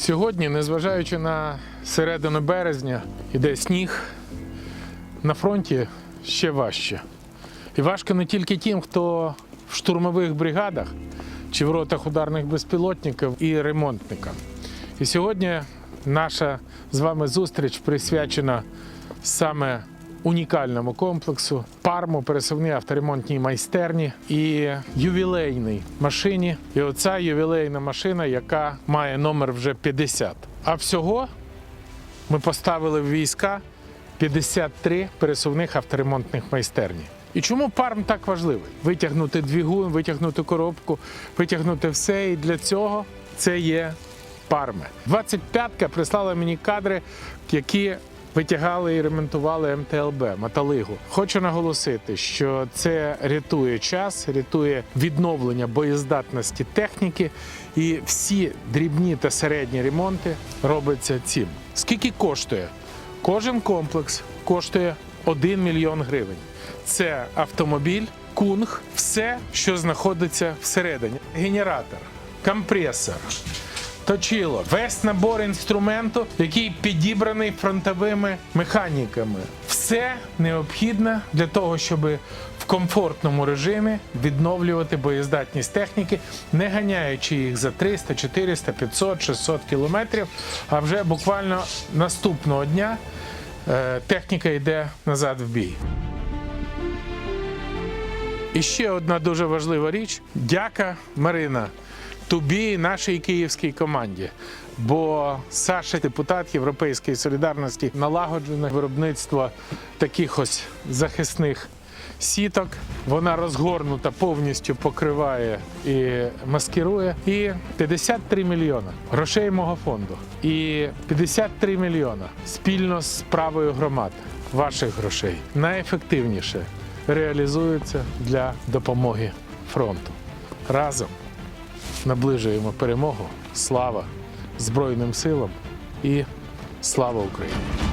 Сьогодні, незважаючи на середину березня, іде сніг, на фронті ще важче. І важко не тільки тим, хто в штурмових бригадах чи в ротах ударних безпілотників і ремонтникам. І сьогодні наша з вами зустріч присвячена саме унікальному комплексу, парму, пересувній авторемонтній майстерні і ювілейній машині. І оця ювілейна машина, яка має номер вже 50. А всього ми поставили в війська 53 пересувних авторемонтних майстерні. І чому парм так важливий? Витягнути двигун, витягнути коробку, витягнути все. І для цього це є парми. 25-ка прислала мені кадри, які витягали і ремонтували МТЛБ Металигу. Хочу наголосити, що це рятує час, рятує відновлення боєздатності техніки, і всі дрібні та середні ремонти робляться цим. Скільки коштує? Кожен комплекс коштує 1 мільйон гривень. Це автомобіль, кунг, все, що знаходиться всередині. Генератор, компресор, точило, весь набор інструменту, який підібраний фронтовими механіками. Все необхідне для того, щоб в комфортному режимі відновлювати боєздатність техніки, не ганяючи їх за 300, 400, 500, 600 кілометрів. А вже буквально наступного дня е, техніка йде назад в бій. І ще одна дуже важлива річ. Дяка, Марина, тобі нашій київській команді. Бо Саша, депутат Європейської солідарності, налагоджене виробництво таких ось захисних сіток. Вона розгорнута, повністю покриває і маскирує. І 53 мільйона грошей мого фонду. І 53 мільйона спільно з правою громад ваших грошей найефективніше реалізуються для допомоги фронту. Разом наближуємо перемогу. Слава Збройним силам і слава Україні!